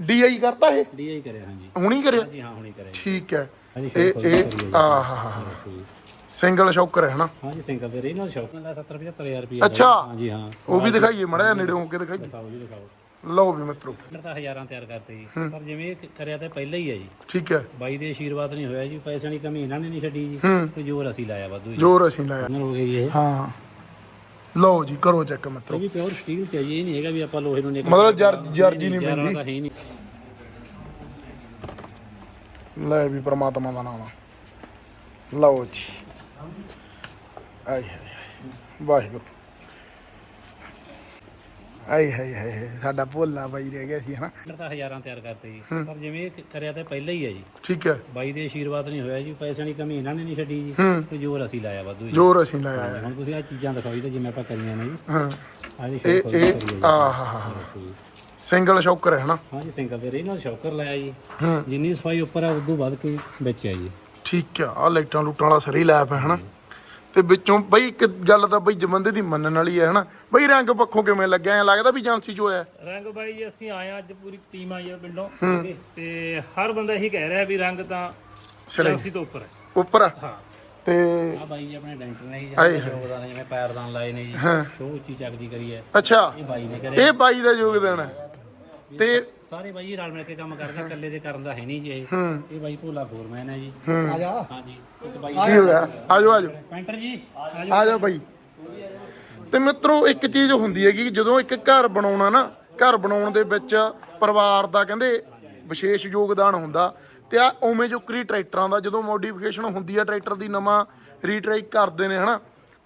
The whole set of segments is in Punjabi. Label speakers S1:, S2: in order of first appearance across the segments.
S1: ਡੀਆਈ ਕਰਤਾ ਇਹ?
S2: ਡੀਆਈ ਕਰਿਆ ਹਾਂਜੀ।
S1: ਹੁਣੀ ਕਰਿਆ?
S2: ਹਾਂਜੀ ਹਾਂ ਹੁਣੀ ਕਰਿਆ।
S1: ਠੀਕ ਹੈ। ਇਹ ਇਹ ਆ ਹਾ ਹਾ ਸਿੰਗਲ ਸ਼ੌਕਰ ਹੈ ਹਨਾ?
S2: ਹਾਂਜੀ ਸਿੰਗਲ ਦੇ ਰਹੀ ਨਾਲ ਸ਼ੌਕ ਨਾਲ 70 75000 ਰੁਪਏ
S1: ਅੱਛਾ।
S2: ਹਾਂਜੀ ਹਾਂ।
S1: ਉਹ ਵੀ ਦਿਖਾਈਏ ਮੜਾ ਨੇੜੇ ਹੋ ਕੇ ਦਿਖਾਈਏ।
S2: ਦਿਖਾਓ ਜੀ ਦਿਖਾਓ।
S1: ਲਓ ਵੀ ਮਿੱਤਰੋ।
S2: ਤਾਂ ਹਜ਼ਾਰਾਂ ਤਿਆਰ ਕਰਤੇ ਜੀ। ਪਰ ਜਿਵੇਂ ਕਰਿਆ ਤਾਂ ਪਹਿਲਾਂ ਹੀ ਹੈ ਜੀ।
S1: ਠੀਕ ਹੈ।
S2: ਬਾਈ ਦੇ ਆਸ਼ੀਰਵਾਦ ਨਹੀਂ ਹੋਇਆ ਜੀ। ਪੈਸਿਆਂ ਦੀ ਕਮੀ ਇਹਨਾਂ ਨੇ ਨਹੀਂ ਛੱਡੀ ਜੀ। ਤੇ ਜੋਰ ਅਸੀਂ ਲਾਇਆ ਵਾਧੂ ਜੀ।
S1: ਜੋਰ ਅਸੀਂ ਲਾਇਆ।
S2: ਹੋ ਗਈ ਇਹ।
S1: ਹਾਂ। ਲਓ ਜੀ ਕਰੋ ਚੈੱਕ ਮਿੱਤਰੋ।
S2: ਇਹ ਵੀ ਪਿਓਰ ਸਟੀਲ ਚ ਹੈ ਜੀ ਇਹ ਨਹੀਂ ਹੈਗਾ ਵੀ ਆਪਾਂ ਲੋਹੇ ਨੂੰ ਨਿਕਲ
S1: ਮਤਲਬ ਜਰ ਜਰਜੀ ਨਹੀਂ ਪੈਂਦੀ। ਲੈ ਵੀ ਪ੍ਰਮਾਤਮਾ ਦਾ ਨਾਮ ਆ। ਲਓ ਜੀ। ਆਏ ਹਾਏ। ਵਾਹਿਗੁਰੂ। ਆਏ ਹਾਏ ਹਾਏ ਹਾਏ, ਸਾਡਾ ਭੋਲਾ ਬਾਈ ਰਹਿ ਗਿਆ ਸੀ ਹਨਾ।
S2: ਤਾਂ ਹਜ਼ਾਰਾਂ ਤਿਆਰ ਕਰਤੇ ਜੀ। ਪਰ ਜਿਵੇਂ ਇਹ ਕਰਿਆ ਤਾਂ ਪਹਿਲਾਂ ਹੀ ਹੈ ਜੀ।
S1: ਠੀਕ ਹੈ।
S2: ਬਾਈ ਦੇ ਆਸ਼ੀਰਵਾਦ ਨਹੀਂ ਹੋਇਆ ਜੀ ਪੈਸਿਆਂ ਦੀ ਕਮੀ ਇਹਨਾਂ ਨੇ ਨਹੀਂ ਛੱਡੀ ਜੀ। ਤੇ ਜੋਰ ਅਸੀਂ ਲਾਇਆ ਵਾਧੂ ਜੀ।
S1: ਜੋਰ ਅਸੀਂ ਲਾਇਆ ਹੈ।
S2: ਹੁਣ ਤੁਸੀਂ ਆ ਚੀਜ਼ਾਂ ਦਿਖਾਓ ਜੀ ਤੇ ਜਿਵੇਂ ਆਪਾਂ ਕਰੀਆਂ ਨੇ ਜੀ।
S1: ਹਾਂ।
S2: ਆਹ ਜੀ
S1: ਇਹ
S2: ਸ਼ੌਕਰ
S1: ਇਹ
S2: ਕਰੀਏ ਜੀ।
S1: ਹਾ ਹਾ ਹਾ ਸਿੰਗਲ ਸ਼ੌਕਰ ਹੈ ਹਨਾ।
S2: ਹਾਂਜੀ ਸਿੰਗਲ ਦੇ ਰਹੀ ਨਾਲ ਸ਼ੌਕਰ ਲਾਇਆ ਜੀ।
S1: ਹੂੰ।
S2: ਜਿੰਨੀ ਸਫ਼ਾਈ ਉੱਪਰ ਆ ਉਦੋਂ ਵੱਧ ਕੇ ਵਿੱਚ ਆ ਜੀ।
S1: ਠੀਕ ਆ ਆ ਲਾਈਟਾਂ ਲੂਟਾਂ ਵਾਲਾ ਸਰੀ ਲੈ ਪਿਆ ਹਨਾ। ਤੇ ਵਿੱਚੋਂ ਬਈ ਇੱਕ ਗੱਲ ਤਾਂ ਬਈ ਜਮੰਦੇ ਦੀ ਮੰਨਣ ਵਾਲੀ ਹੈ ਹਨਾ? ਬਈ ਰੰਗ ਪੱਖੋਂ ਕਿਵੇਂ ਲੱਗਿਆ? ਐ ਲੱਗਦਾ ਵੀ ਏਜੰਸੀ ਚੋਂ ਆਇਆ।
S3: ਰੰਗ ਬਾਈ ਜੀ ਅਸੀਂ ਆਏ ਹਾਂ ਅੱਜ ਪੂਰੀ ਟੀਮ ਆਈ ਹੈ ਪਿੰਡੋਂ। ਤੇ ਹਰ ਬੰਦਾ ਇਹੀ ਕਹਿ ਰਿਹਾ ਵੀ ਰੰਗ ਤਾਂ
S1: ਸਿਰੇ।
S3: ਤੋਂ ਉੱਪਰ ਹੈ।
S1: ਉੱਪਰ ਆ।
S3: ਹਾਂ।
S1: ਤੇ
S2: ਆ ਬਾਈ ਜੀ ਆਪਣੇ ਡੈਂਟਰ ਨੇ ਜੀ ਯੋਗਦਾਨ ਜਿਵੇਂ ਪੈਰਦਾਨ ਲਾਏ ਨੇ ਜੀ।
S1: ਹਾਂ।
S2: ਸ਼ੋਅ ਉੱਚੀ ਚੱਕਦੀ ਕਰੀ ਹੈ।
S1: ਅੱਛਾ।
S2: ਇਹ ਬਾਈ ਨੇ ਕਰਿਆ।
S1: ਇਹ ਬਾਈ ਦਾ ਯੋਗਦਾਨ ਹੈ। ਤੇ
S2: ਸਾਰੇ ਬਾਈ ਜੀ ਰਲ ਮਿਲ ਕੇ ਕੰਮ ਕਰਦੇ ਆ, ਇਕੱਲੇ ਦੇ ਕਰਨ ਦਾ ਹੈ ਨਹੀਂ ਜੀ ਇਹ। ਬਾਈ ਭੋਲਾ ਫੋਰਮੈਨ ਹੈ ਜੀ।
S1: ਹੂੰ।
S2: ਹਾਂਜੀ। ਇੱਕ ਬਾਈ
S1: ਕੀ ਹੋਇਆ ਆਜੋ ਆਜੋ।
S2: ਪੈਂਟਰ ਜੀ
S1: ਆ ਜਾ ਬਾਈ। ਤੇ ਮਿੱਤਰੋ ਇੱਕ ਚੀਜ਼ ਹੁੰਦੀ ਹੈਗੀ ਕਿ ਜਦੋਂ ਇੱਕ ਘਰ ਬਣਾਉਣਾ ਨਾ ਘਰ ਬਣਾਉਣ ਦੇ ਵਿੱਚ ਪਰਿਵਾਰ ਦਾ ਕਹਿੰਦੇ ਵਿਸ਼ੇਸ਼ ਯੋਗਦਾਨ ਹੁੰਦਾ ਤੇ ਆ ਉਵੇਂ ਜੋਕਰੀ ਟਰੈਕਟਰਾਂ ਦਾ ਜਦੋਂ ਮੋਡੀਫਿਕੇਸ਼ਨ ਹੁੰਦੀ ਹੈ ਟਰੈਕਟਰ ਦੀ ਨਵਾਂ ਰੀਟ੍ਰਾਈ ਕਰਦੇ ਨੇ ਹਨਾ।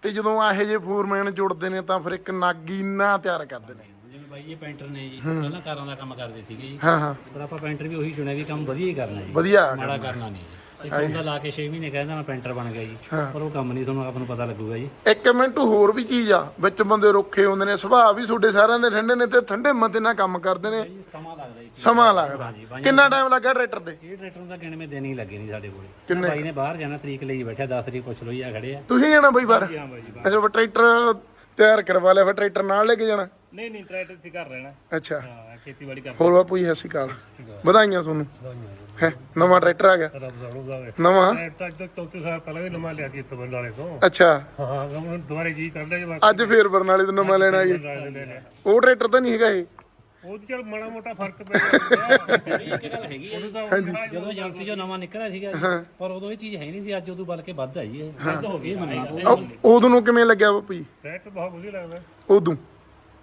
S1: ਤੇ ਜਦੋਂ ਇਹੋ ਜਿਹੇ ਫੋਰਮੈਨ ਜੁੜਦੇ ਨੇ ਤਾਂ ਫਿਰ ਇੱਕ ਨਾਗੀਨਾ ਤਿਆਰ ਕਰਦੇ ਨੇ।
S2: ਬਾਈ ਜੀ ਪੈਂਟਰ ਨੇ ਜੀ। ਪਹਿਲਾਂ ਕਾਰਾਂ ਦਾ ਕੰਮ ਕਰਦੇ ਸੀਗੇ ਜੀ।
S1: ਹਾਂ ਹਾਂ।
S2: ਪਰ ਆਪਾਂ ਪੈਂਟਰ ਵੀ ਉਹੀ ਚੁਣਿਆ ਵੀ ਕੰਮ ਵਧੀਆ ਹੀ ਕਰਨਾ ਜੀ।
S1: ਵਧੀਆ।
S2: ਮਾੜਾ ਕਰਨਾ ਨਹੀਂ ਜੀ। ਬੰਦਾ ਲਾ ਕੇ 6 ਮਹੀਨੇ ਕਹਿੰਦਾ ਮੈਂ ਪੈਂਟਰ ਬਣ ਗਿਆ ਜੀ। ਪਰ ਉਹ ਕੰਮ ਨਹੀਂ ਤੁਹਾਨੂੰ ਆਪ ਨੂੰ ਪਤਾ ਲੱਗੂਗਾ ਜੀ।
S1: ਇੱਕ ਮਿੰਟ ਹੋਰ ਵੀ ਚੀਜ਼ ਆ। ਵਿੱਚ ਬੰਦੇ ਰੁੱਖੇ ਹੁੰਦੇ ਨੇ ਸੁਭਾਅ ਵੀ ਤੁਹਾਡੇ ਸਾਰਿਆਂ ਦੇ ਠੰਡੇ ਨੇ ਤੇ ਠੰਡੇ ਮਤੇ ਨਾਲ ਕੰਮ ਕਰਦੇ ਨੇ।
S2: ਸਮਾਂ ਲੱਗਦਾ ਜੀ।
S1: ਸਮਾਂ ਲੱਗਦਾ। ਕਿੰਨਾ ਟਾਈਮ ਲੱਗਾ ਟਰੈਕਟਰ ਤੇ?
S2: ਇਹ ਟਰੈਕਟਰ ਦਾ ਗਿਣਵੇਂ ਦਿਨ ਹੀ ਲੱਗੇ ਨਹੀਂ ਸਾਡੇ ਕੋਲੇ? ਬਾਈ ਨੇ ਬਾਹਰ ਜਾਣਾ ਤਰੀਕ ਲਈ ਬੈਠਾ 10 ਤਰੀਕ ਪੁੱਛ ਲਓ ਜੀ ਆ ਖੜੇ ਆ।
S1: ਤੁਸੀਂ ਜਾਣਾ ਬਈ ਬਾਹਰ? ਅੱਛਾ ਟਰੈਕਟਰ ਤਿਆਰ ਕਰਵਾ ਲਿਆ ਫਿਰ ਟਰੈਕਟਰ ਨਾਲ ਲੈ ਕੇ ਜਾਣਾ?
S3: ਨਹੀਂ ਨਹੀਂ ਟਰੈਕਟਰ ਤੇ ਕਰ ਰਹਿਣਾ।
S1: ਅੱਛਾ।
S3: ਹਾਂ ਖੇਤੀਬਾੜੀ ਕਰ
S1: ਹੋਰ ਬਾਪੂ ਜੀ ਸਤਿ ਸ਼੍ਰੀ ਅਕਾਲ। ਵਧਾਈਆਂ ਤੁਹਾਨੂੰ। ਹੈ ਨਵਾਂ ਟਰੈਕਟਰ ਆ ਗਿਆ?
S3: ਰੱਬ
S1: ਨਵਾਂ?
S3: ਟਰੈਕਟਰ ਅੱਜ ਤੱਕ ਚੌਥੇ ਸਾਲ ਪਹਿਲਾਂ ਵੀ ਨਵਾਂ ਲਿਆ ਸੀ ਇੱਥੋਂ ਬੰਦਾਲੇ ਤੋਂ।
S1: ਅੱਛਾ।
S3: ਹਾਂ ਹੁਣ ਦੁਬਾਰੇ ਜੀ ਕਰ ਲਿਆ ਜੀ
S1: ਅੱਜ ਫੇਰ ਬਰਨਾਲੇ ਤੋਂ ਨਵਾਂ ਲੈਣਾ ਜੀ।
S3: ਲਿਆ।
S1: ਉਹ ਟਰੈਕਟਰ ਤਾਂ ਨਹੀਂ ਹੈਗਾ ਇਹ।
S3: ਉਹ ਚਲ ਮਾੜਾ ਮੋਟਾ ਫ਼ਰਕ ਪੈ ਗਿਆ।
S2: ਇੱਕ ਗੱਲ ਹੈਗੀ ਹੈ ਜਦੋਂ ਏਜੰਸੀ ਜੋ ਨਵਾਂ ਨਿਕਲਿਆ ਸੀਗਾ ਜੀ, ਪਰ ਉਦੋਂ ਇਹ ਚੀਜ਼ ਹੈ ਨਹੀਂ ਸੀ ਅੱਜ ਉਦੋਂ ਬਲਕਿ ਵੱਧ ਹੈ। ਜੀ ਇਹ ਵੱਧ ਹੋ ਗਈ
S1: ਉਹ- ਉਦੋਂ ਨੂੰ ਕਿਵੇਂ ਲੱਗਿਆ ਬਾਪੂ ਜੀ?
S3: ਬਹੁਤ ਵਧੀਆ ਲੱਗਦਾ।
S1: ਉਦੋਂ।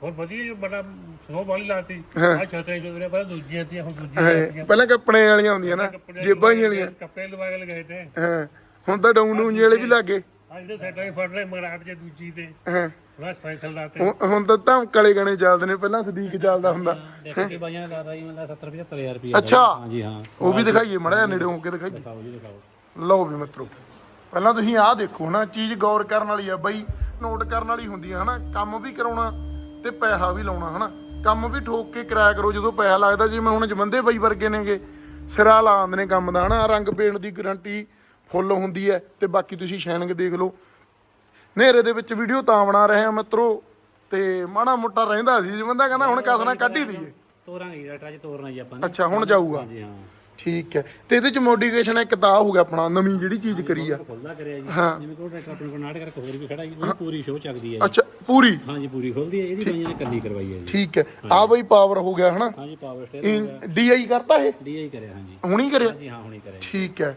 S3: ਹੋਰ ਵਧੀਆ ਜੋ ਬੜਾ ਸੋ ਵਾਲੀ ਲਾਤੀ।
S1: ਹਾਂ।
S3: ਆ ਛਤਰੇ ਜੋ ਵੀਰੇ ਪਹਿਲਾਂ ਦੂਜੀਆਂ ਤੀਆਂ ਹੁਣ ਦੂਜੀਆਂ
S1: ਹਾਂ। ਪਹਿਲਾਂ ਕੱਪੜੇ ਵਾਲੀਆਂ ਹੁੰਦੀਆਂ ਨਾ ਜੇਬਾਂ ਹੀ ਵਾਲੀਆਂ
S3: ਕੱਪੜੇ ਲਵਾ ਕੇ ਲਗਾਏ ਤੇ।
S1: ਹਾਂ। ਹੁਣ ਤਾਂ ਡਾਊਨ ਡੂਨ ਵਾਲੇ ਵੀ ਲੱਗੇ
S3: ਫੜ ਮਗਰਾਟ ਜੇ ਦੂਜੀ ਤੇ।
S1: ਹਾਂ।
S3: ਲਾਤੇ
S1: ਹੁਣ- ਹੁਣ ਤਾਂ ਧਮਕ ਵਾਲੇ ਗਾਣੇ ਚੱਲਦੇ ਨੇ ਪਹਿਲਾਂ ਸਦੀਕ ਚੱਲਦਾ ਹੁੰਦਾ।
S2: ਦੇਖੋ ਕਿ ਬਾਈਆਂ ਨੇ ਲਾਦਾ ਜੀ ਮੈਨੂੰ 70 75000 ਰੁਪਏ
S1: ਅੱਛਾ।
S2: ਹਾਂਜੀ ਹਾਂ।
S1: ਉਹ ਵੀ ਦਿਖਾਈਏ ਮੜਾ ਨੇੜੇ ਹੋ ਕੇ ਦਿਖਾਈਏ।
S2: ਦਿਖਾਓ ਜੀ ਦਿਖਾਓ।
S1: ਲਓ ਵੀ ਮਿੱਤਰੋ ਪਹਿਲਾਂ ਤੁਸੀਂ ਆਹ ਦੇਖੋ ਨਾ ਚੀਜ਼ ਗੌਰ ਕਰਨ ਵਾਲੀ ਆ ਬਈ ਨੋਟ ਕਰਨ ਵਾਲੀ ਹੁੰਦੀ ਆ ਹਨਾ ਕੰਮ ਵੀ ਕਰਾਉਣਾ ਤੇ ਪੈਸਾ ਵੀ ਲਾਉਣਾ ਹਨਾ। ਕੰਮ ਵੀ ਠੋਕ ਕੇ ਕਰਾਇਆ ਕਰੋ ਜਦੋਂ ਪੈਸਾ ਲੱਗਦਾ ਜਿਵੇਂ ਹੁਣ ਜਮੰਦੇ ਬਾਈ ਵਰਗੇ ਨੇਗੇ ਸਿਰਾ ਲਾ ਆਉਂਦੇ ਨੇ ਕੰਮ ਦਾ ਹਨਾ ਰੰਗ ਪੇਂਟ ਦੀ ਗਾਰੰਟੀ ਫੁੱਲ ਹੁੰਦੀ ਹੈ ਤੇ ਬਾਕੀ ਤੁਸੀਂ ਸ਼ੈਨਿੰਗ ਦੇਖ ਲਓ। ਹਨੇਰੇ ਦੇ ਵਿੱਚ ਵੀਡੀਓ ਤਾਂ ਬਣਾ ਰਹੇ ਆ ਮਿੱਤਰੋ ਤੇ ਮਾੜਾ ਮੋਟਾ ਰਹਿੰਦਾ ਸੀ ਜਮੰਦਾ ਕਹਿੰਦਾ ਹੁਣ ਕਸਣਾ ਕੱਢ ਹੀ ਦਈਏ
S2: ਤੋਰਾਂਗੇ ਟਰੈਕਟਰ 'ਚ ਤੋਰਨਾ ਜੀ ਆਪਾਂ ਨੇ।
S1: ਅੱਛਾ ਹੁਣ ਜਾਊਗਾ।
S2: ਹਾਂਜੀ ਹਾਂ।
S1: ਠੀਕ ਹੈ। ਤੇ ਇਹਦੇ ਚ ਮੋਡੀਫਿਕੇਸ਼ਨ ਇੱਕ ਤਾਂ ਹੋ ਗਿਆ ਆਪਣਾ ਨਵੀਂ ਜਿਹੜੀ ਚੀਜ਼ ਕਰੀ ਆ।
S2: ਖੁੱਲਦਾ ਕਰਿਆ ਜੀ।
S1: ਹਾਂ।
S2: ਜਿਵੇਂ ਕੋਈ ਟਰੈਕਟਰ ਆਪਣੇ ਕੋਲ ਨਾਟ ਕਰਕੇ ਹੋਰ ਵੀ ਖੜਾ ਜੀ ਉਹ ਪੂਰੀ ਸ਼ੋਅ ਚੱਕਦੀ ਹੈ ਜੀ।
S1: ਅੱਛਾ ਪੂਰੀ?
S2: ਹਾਂਜੀ ਪੂਰੀ ਖੁੱਲਦੀ ਹੈ ਇਹਦੀ ਬਾਈਆਂ ਨੇ ਕੱਲੀ ਕਰਵਾਈ ਹੈ ਜੀ।
S1: ਠੀਕ ਹੈ। ਆ ਬਈ ਪਾਵਰ ਹੋ ਗਿਆ ਹਨਾ?
S2: ਹਾਂਜੀ ਪਾਵਰ ਸਟੇਅਰ
S1: ਡੀਆਈ ਕਰਤਾ ਇਹ?
S2: ਡੀਆਈ ਕਰਿਆ ਹਾਂਜੀ।
S1: ਹੁਣੀ ਕਰਿਆ?
S2: ਹਾਂਜੀ ਹਾਂ ਹੁਣੀ ਕਰਿਆ ਜੀ।
S1: ਠੀਕ ਹੈ।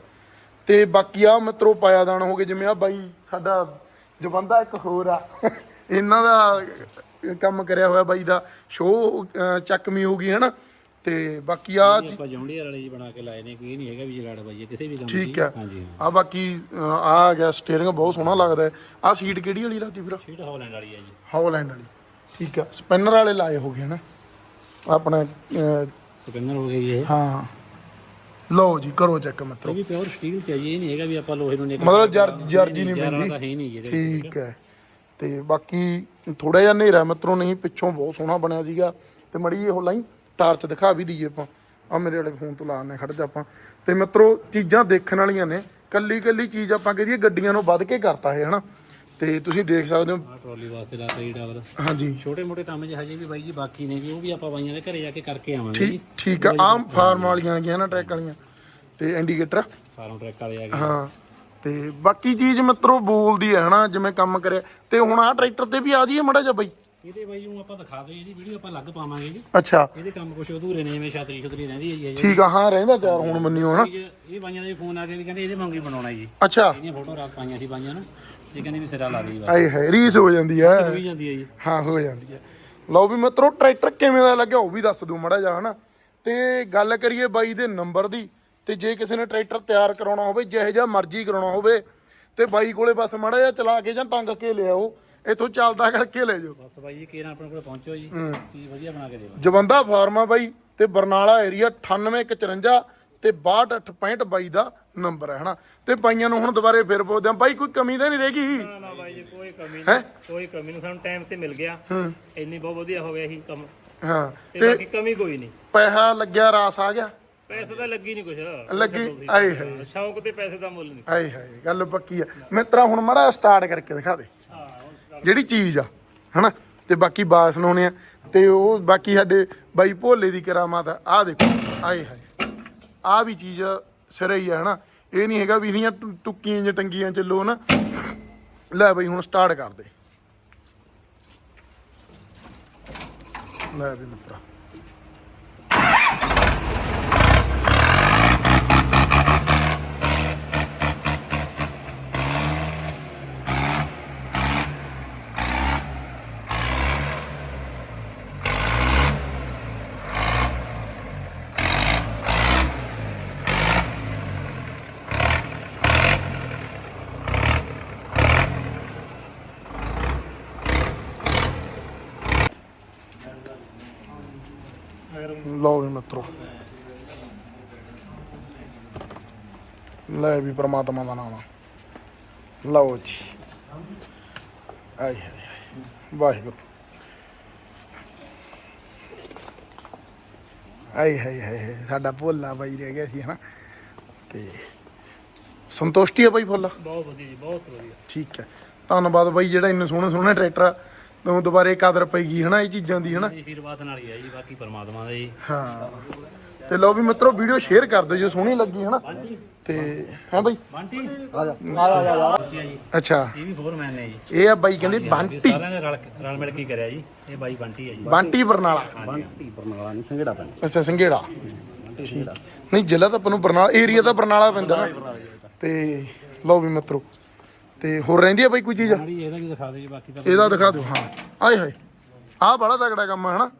S1: ਤੇ ਬਾਕੀ ਆ ਮਿੱਤਰੋ ਪਾਇਆ ਦਾਣ ਹੋ ਗਏ ਜਿਵੇਂ ਆ ਬਾਈ ਸਾਡਾ ਜਵੰਦਾ ਇੱਕ ਹੋਰ ਆ। ਇਹਨਾਂ ਦਾ ਕੰਮ ਕਰਿਆ ਹੋਇਆ ਬਾਈ ਦਾ ਸ਼ੋਅ ਚੱਕਮੀ ਹੋ ਗਈ ਹਨਾ? ਤੇ ਬਾਕੀ ਆ
S2: ਆਪਾਂ ਵਾਲੇ ਜੀ ਬਣਾ ਕੇ ਲਾਏ ਨੇ ਕੋਈ ਇਹ ਨਹੀਂ ਹੈਗਾ ਵੀ ਜਗਾੜ ਬਾਈਏ ਕਿਸੇ ਵੀ ਕੰਮ
S1: ਠੀਕ
S2: ਦੀ।
S1: ਹੈ ਆ ਬਾਕੀ ਆ ਆ ਗਿਆ ਸਟੀਅਰਿੰਗ ਬਹੁਤ ਸੋਹਣਾ ਲੱਗਦਾ। ਆ ਸੀਟ ਕਿਹੜੀ ਵਾਲੀ ਲਾਤੀ ਫਿਰ
S2: ਸ਼ੀਟ ਹੌਲੈਂਡ ਵਾਲੀ ਹੈ ਜੀ।
S1: ਹੌਲੈਂਡ ਵਾਲੀ। ਠੀਕ ਆ। ਸਪਿਨਰ ਵਾਲੇ ਲਾਏ ਹੋ ਗਏ ਨਾ ਆਪਣਾ
S2: ਸਪਿਨਰ ਹੋ ਗਈ ਇਹ।
S1: ਹਾਂ। ਲਓ ਜੀ ਕਰੋ ਚੈੱਕ ਮਿੱਤਰੋ।
S2: ਇਹ ਵੀ ਪਿਓਰ ਸਟੀਲ ਚ ਹੈ ਜੀ ਇਹ ਨਹੀਂ ਹੈਗਾ ਵੀ ਆਪਾਂ ਲੋਹੇ ਨੂੰ ਨਿਕਲ
S1: ਮਤਲਬ ਜਰ ਜਰਜੀ ਨਹੀਂ
S2: ਤਾਂ ਹੈ ਹੀ ਨਹੀਂ ਜੀ ਇਹਦੇ ਵਿੱਚ।
S1: ਠੀਕ ਹੈ। ਤੇ ਬਾਕੀ ਥੋੜਾ ਜਿਹਾ ਹਨੇਰਾ ਮਿੱਤਰੋ ਨਹੀਂ ਪਿੱਛੋਂ ਬਹੁਤ ਸੋਹਣਾ ਬਣਿਆ ਸੀਗਾ। ਤੇ ਮੜੀ ਉਹ ਲਾਈ ਟਾਰਚ ਦਿਖਾ ਵੀ ਦਈਏ ਆਪਾਂ। ਆ ਮੇਰੇ ਵਾਲੇ ਫੋਨ ਤੋਂ ਲਾਣੇ ਖੜ ਜਾ ਆਪਾਂ। ਤੇ ਮਿੱਤਰੋ ਚੀਜ਼ਾਂ ਦੇਖਣ ਵਾਲੀਆਂ ਨੇ। ਕੱਲੀ ਕੱਲੀ ਚੀਜ਼ ਆਪਾਂ ਕਹਦੀਏ ਗੱਡੀਆਂ ਨੂੰ ਵੱਧ ਕੇ ਕਰਤਾ ਹੈ ਹਨਾ? ਤੇ ਤੁਸੀਂ ਦੇਖ ਸਕਦੇ ਹੋ।
S2: ਆ ਟਰਾਲੀ ਵਾਸਤੇ ਲਾ ਤੀ ਡਬਲ
S1: ਹਾਂਜੀ।
S2: ਛੋਟੇ ਮੋਟੇ ਕੰਮ ਜੇ ਹਜੇ ਵੀ ਬਾਈ ਜੀ ਬਾਕੀ ਨੇ ਵੀ ਉਹ ਵੀ ਆਪਾਂ ਬਾਈਆਂ ਦੇ ਘਰੇ ਜਾ ਕੇ ਕਰਕੇ ਆਵਾਂਗੇ ਜੀ।
S1: ਠੀਕ ਠੀਕ ਆ ਆਮ ਫਾਰਮ ਵਾਲੀਆਂ ਆ ਗਈਆਂ ਨਾ ਟਰੈਕ ਵਾਲੀਆਂ। ਤੇ ਇੰਡੀਕੇਟਰ।
S2: ਫਾਰਮ ਟਰੈਕ ਵਾਲੇ ਆ ਗਏ
S1: ਹਾਂ ਤੇ ਬਾਕੀ ਚੀਜ਼ ਮਿੱਤਰੋ ਬੋਲਦੀ ਹੈ ਹਨਾ ਜਿਵੇਂ ਕੰਮ ਕਰਿਆ। ਤੇ ਹੁਣ ਆ ਟਰੈਕਟਰ ਤੇ ਵੀ ਆ ਜਾਈਏ ਮੜਾ ਜਾ ਬਾਈ।
S2: ਇਹਦੇ ਬਾਈ ਨੂੰ ਆਪਾਂ ਦਿਖਾ ਦਿਓ ਇਹਦੀ ਵੀਡੀਓ ਆਪਾਂ ਲੱਗ ਪਾਵਾਂਗੇ ਜੀ।
S1: ਅੱਛਾ।
S2: ਇਹਦੇ ਕੰਮ ਕੁਛ ਅਧੂਰੇ ਨੇ ਜਿਵੇਂ ਛਾਤਰੀ ਛਤਰੀ ਰਹਿੰਦੀ ਹੈ ਜੀ। ਹਜੇ।
S1: ਠੀਕ ਆ ਹਾਂ ਰਹਿੰਦਾ ਤਿਆਰ ਹੁਣ ਮੰਨਿਓ ਹਨਾ।
S2: ਇਹ ਇਹ ਬਾਈਆਂ ਦੇ ਫੋਨ ਆ ਕੇ ਵੀ ਕਹਿੰਦੇ ਇਹਦੇ ਵਾਂਗੂ ਹੀ ਬਣਾਉਣਾ ਜੀ।
S1: ਅੱਛਾ।
S2: ਇਹਦੀਆਂ ਫੋਟੋ ਰਾਤ ਪਾਈਆਂ ਸੀ ਬਾਈਆਂ ਨੂੰ। ਇਹ ਕਹਿੰਦੇ ਵੀ ਸਿਰਾ ਲਾ ਦੇ ਬਸ।
S1: ਆਏ ਹੈ ਰੀਸ ਹੋ ਜਾਂਦੀ ਹੈ।
S2: ਹੋਈ ਜਾਂਦੀ ਹੈ ਜੀ।
S1: ਹਾਂ ਹੋ ਜਾਂਦੀ ਹੈ। ਲਓ ਵੀ ਮਿੱਤਰੋ ਟਰੈਕਟਰ ਕਿਵੇਂ ਦਾ ਲੱਗਿਆ ਉਹ ਵੀ ਦੱਸ ਦਿਓ ਮੜਾ ਜਾ ਹਨਾ। ਤੇ ਗੱਲ ਕਰੀਏ ਬਾਈ ਦੇ ਨੰਬਰ ਦੀ ਤੇ ਜੇ ਕਿਸੇ ਨੇ ਟਰੈਕਟਰ ਤਿਆਰ ਕਰਾਉਣਾ ਹੋਵੇ ਜਿਹੇ ਜਿਹਾ ਮਰਜ਼ੀ ਕਰਾਉਣਾ ਹੋਵੇ ਤੇ ਬਾਈ ਕੋਲੇ ਬਸ ਮੜਾ ਜਾ ਚਲਾ ਕੇ ਜਾਂ ਟੰਗ ਕੇ ਲਿਆਓ ਇੱਥੋਂ ਚੱਲਦਾ ਕਰਕੇ ਲੈ ਜਾਓ।
S2: ਬਸ ਬਾਈ ਜੀ ਕਿਹਨਾਂ ਆਪਣੇ ਕੋਲ ਪਹੁੰਚੋ ਜੀ। ਚੀਜ਼ ਵਧੀਆ ਬਣਾ ਕੇ ਦੇਵਾਂ
S1: ਜਵੰਦਾ ਫਾਰਮ ਆ ਬਾਈ ਤੇ ਬਰਨਾਲਾ ਏਰੀਆ 9854 ਤੇ 6265 ਦਾ ਨੰਬਰ ਹੈ ਹਨਾ? ਤੇ ਬਾਈਆਂ ਨੂੰ ਹੁਣ ਦੁਬਾਰੇ ਫਿਰ ਪੁੱਛਦੇ ਆ ਬਾਈ ਕੋਈ ਕਮੀ ਤਾਂ ਨਹੀਂ ਰਹਿ ਗਈ?
S3: ਨਾ ਨਾ ਬਾਈ ਜੀ ਕੋਈ ਕਮੀ
S1: ਹੈਂ?
S3: ਨਹੀਂ ਕੋਈ ਕਮੀ ਨਹੀਂ ਸਾਨੂੰ ਟਾਈਮ ਤੇ ਮਿਲ ਗਿਆ। ਇੰਨੀ ਬਹੁਤ ਵਧੀਆ ਹੋ ਗਿਆ ਸੀ ਕੰਮ।
S1: ਹਾਂ
S3: ਤੇ
S1: ਤੇ
S3: ਬਾਕੀ ਕਮੀ ਕੋਈ ਨਹੀਂ।
S1: ਪੈਸਾ ਲੱਗਿਆ ਰਾਸ ਆ ਗਿਆ?
S3: ਪੈਸੇ ਤਾਂ ਲੱਗੀ ਨਹੀਂ ਕੁਛ।
S1: ਲੱਗੀ? ਆਏ ਹਾਏ।
S3: ਸ਼ੌਂਕ ਤੇ ਪੈਸੇ ਦਾ ਮੁੱਲ ਨਹੀਂ।
S1: ਆਏ ਹਾਏ ਗੱਲ ਪੱਕੀ ਆ। ਮਿੱਤਰਾ ਹੁਣ ਮੜਾ ਸਟਾਰਟ ਕਰਕੇ ਦਿਖਾ ਦੇ। ਜਿਹੜੀ ਚੀਜ਼ ਆ ਹਨਾ? ਤੇ ਬਾਕੀ ਬਾਸ ਲਾਉਣੇ ਆ। ਤੇ ਉਹ ਬਾਕੀ ਸਾਡੇ ਬਾਈ ਭੋਲੇ ਦੀ ਕਰਾਮਾਤ ਆ। ਆਹ ਦੇਖੋ ਆਏ ਹਾਏ। ਆ ਵੀ ਚੀਜ਼ ਸਿਰੇ ਹੀ ਆ, ਹਨਾ? ਇਹ ਨਹੀਂ ਹੈਗਾ ਵੀ ਇਹਦੀਆਂ ਟੁੱਕੀਆਂ ਜਾਂ ਟੰਗੀਆਂ ਚੱਲੋ ਨਾ ਲੈ ਬਈ, ਹੁਣ ਸਟਾਰਟ ਕਰਦੇ। ਲੈ ਵੀ ਮਿੱਤਰਾ। ਲਓ ਵੀ ਮਿੱਤਰੋ। ਲੈ ਵੀ ਪ੍ਰਮਾਤਮਾ ਦਾ ਨਾਮ। ਲਓ ਜੀ। ਆਏ ਹਾਏ ਵਾਹਿਗੁਰੂ। ਆਏ ਹਾਏ ਹਾਏ ਸਾਡਾ ਭੋਲਾ ਬਾਈ ਰਹਿ ਗਿਆ ਸੀ ਹਨਾ। ਤੇ ਸੰਤੁਸ਼ਟੀ ਆ ਬਾਈ ਭੋਲਾ?
S3: ਬਹੁਤ ਵਧੀਆ ਜੀ ਬਹੁਤ ਵਧੀਆ।
S1: ਠੀਕ ਹੈ। ਧੰਨਵਾਦ ਬਾਈ ਜਿਹੜਾ ਇੰਨੇ ਸੋਹਣੇ ਸੋਹਣੇ ਟਰੈਕਟਰ ਆ। ਤੂੰ ਦੁਬਾਰੇ ਕਦਰ ਪਈਗੀ ਹਨਾ ਇਹ ਚੀਜ਼ਾਂ ਦੀ ਹਨਾ?
S2: ਇਹ ਆਸ਼ੀਰਵਾਦ ਨਾਲ ਹੀ ਆ ਜੀ ਬਾਕੀ ਪਰਮਾਤਮਾ ਦਾ ਜੀ
S1: ਹਾਂ। ਤੇ ਲਓ ਵੀ ਮਿੱਤਰੋ ਵੀਡੀਓ ਸ਼ੇਅਰ ਕਰ ਦਿਓ ਜੇ ਸੋਹਣੀ ਲੱਗੀ ਹਨਾ? ਤੇ ਹਾਂ ਬਾਈ?
S2: ਬੰਟੀ ਆ ਜਾ। ਆ ਜਾ ਆ ਜੀ
S1: ਅੱਛਾ।
S2: ਇਹ ਵੀ ਫੋਰਮੈਨ ਨੇ ਜੀ।
S1: ਇਹ ਆ ਬਾਈ ਕਹਿੰਦੇ ਬੰਟੀ।
S2: ਸਾਰਿਆਂ ਨੇ ਰਲ ਰਲ ਮਿਲ ਕੇ ਹੀ ਕਰਿਆ ਜੀ। ਇਹ ਬਾਈ ਬੰਟੀ ਹੈ ਜੀ।
S1: ਬੰਟੀ ਬਰਨਾਲਾ।
S4: ਬੰਟੀ ਬਰਨਾਲਾ ਨਹੀਂ ਸੰਘੇੜਾ ਪੈਂਦਾ
S1: ਅੱਛਾ ਸੰਘੇੜਾ।
S4: ਬੰਟੀ ਸੰਘੇੜਾ।
S1: ਨਹੀਂ ਜ਼ਿਲ੍ਹਾ ਤਾਂ ਆਪਾਂ ਨੂੰ ਬਰਨਾਲਾ ਏਰੀਆ ਤਾਂ ਬਰਨਾਲਾ ਪੈਂਦਾ ਨਾ। ਤੇ ਲਓ ਵੀ ਮਿੱਤਰੋ। ਤੇ ਹੋਰ ਰਹਿੰਦੀ ਆ ਬਾਈ ਕੋਈ ਚੀਜ਼?
S2: ਮਾੜੀ ਇਹਦਾ ਵੀ ਦਿਖਾ ਦਿਓ ਜੀ ਬਾਕੀ ਤਾਂ
S1: ਇਹਦਾ ਦਿਖਾ ਦਿਓ ਹਾਂ। ਆਏ ਹਾਏ ਆਹ ਬੜਾ ਤਗੜਾ ਕੰਮ ਹੈ ਹਨਾ?